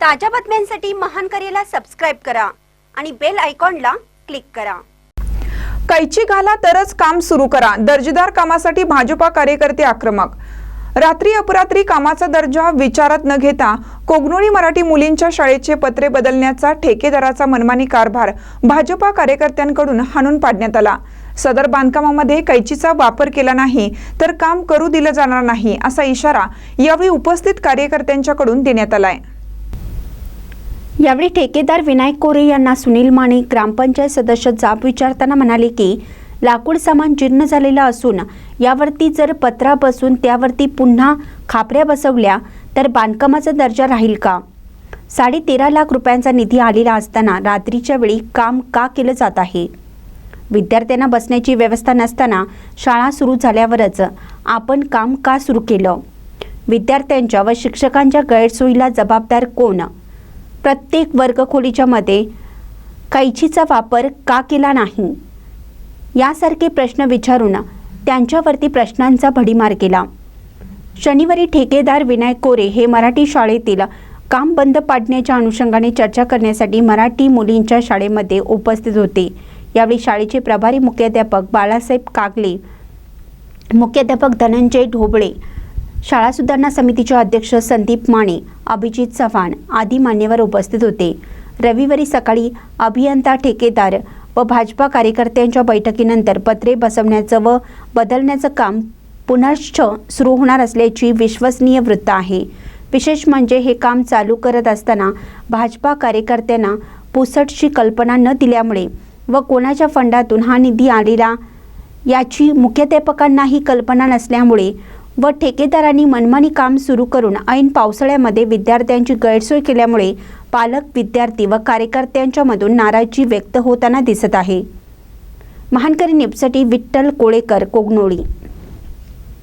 ताज्या बातम्यांसाठी महान करेला सबस्क्राईब करा आणि बेल आयकॉनला क्लिक करा. कैची घाला तरच काम सुरू करा. दर्जेदार कामासाठी भाजपा कार्यकर्ते आक्रमक. रात्री अपरात्री कामाचा दर्जा विचारात न घेता कोगनोळी मराठी मुलींच्या शाळेचे पत्रे बदलण्याचा ठेकेदाराचा मनमानी कारभार भाजपा कार्यकर्त्यांकडून हाणून पाडण्यात आला. सदर बांधकामामध्ये कैचीचा वापर केला नाही तर काम करू दिलं जाणार नाही असा इशारा यावेळी उपस्थित कार्यकर्त्यांच्याकडून देण्यात आलाय. यावेळी ठेकेदार विनायक कोरे यांना सुनील माने ग्रामपंचायत सदस्य जाब विचारताना म्हणाले की लाकूड सामान जीर्ण झालेला असून यावरती जर पत्रा बसून त्यावरती पुन्हा खापऱ्या बसवल्या तर बांधकामाचा दर्जा राहील का? साडे तेरा लाख रुपयांचा निधी आलेला असताना रात्रीच्या वेळी काम का केलं जात आहे? विद्यार्थ्यांना बसण्याची व्यवस्था नसताना शाळा सुरू झाल्यावरच आपण काम का सुरू केलं? विद्यार्थ्यांच्या व शिक्षकांच्या गैरसोयीला जबाबदार कोण? प्रत्येक वर्गखोलीच्या मध्ये कैचीचा वापर का केला नाही? यासारखे प्रश्न विचारून त्यांच्यावरती प्रश्नांचा भडीमार केला. शनिवारी ठेकेदार विनायक कोरे हे मराठी शाळेतील काम बंद पाडण्याच्या अनुषंगाने चर्चा करण्यासाठी मराठी मुलींच्या शाळेमध्ये उपस्थित होते. यावेळी शाळेचे प्रभारी मुख्याध्यापक बाळासाहेब कागले मुख्याध्यापक धनंजय ढोबळे शाळा सुधारणा समितीचे अध्यक्ष संदीप माने अभिजित चव्हाण आदी मान्यवर उपस्थित होते. रविवारी सकाळी अभियंता ठेकेदार व भाजपा कार्यकर्त्यांच्या बैठकीनंतर पत्रे बसवण्याचं व बदलण्याचं काम पुनश्च सुरू होणार असल्याची विश्वसनीय वृत्त आहे. विशेष म्हणजे हे काम चालू करत असताना भाजपा कार्यकर्त्यांना पुसटची कल्पना न दिल्यामुळे व कोणाच्या फंडातून हा निधी आलेला याची मुख्याध्यापकांनाही कल्पना नसल्यामुळे व ठेकेदारांनी मनमानी काम सुरू करून ऐन पावसाळ्यामध्ये विद्यार्थ्यांची गैरसोय केल्यामुळे पालक विद्यार्थी व कार्यकर्त्यांच्यामधून नाराजी व्यक्त होताना दिसत आहे. महानकरी निपसाठी विठ्ठल कोळेकर कोगनोळी.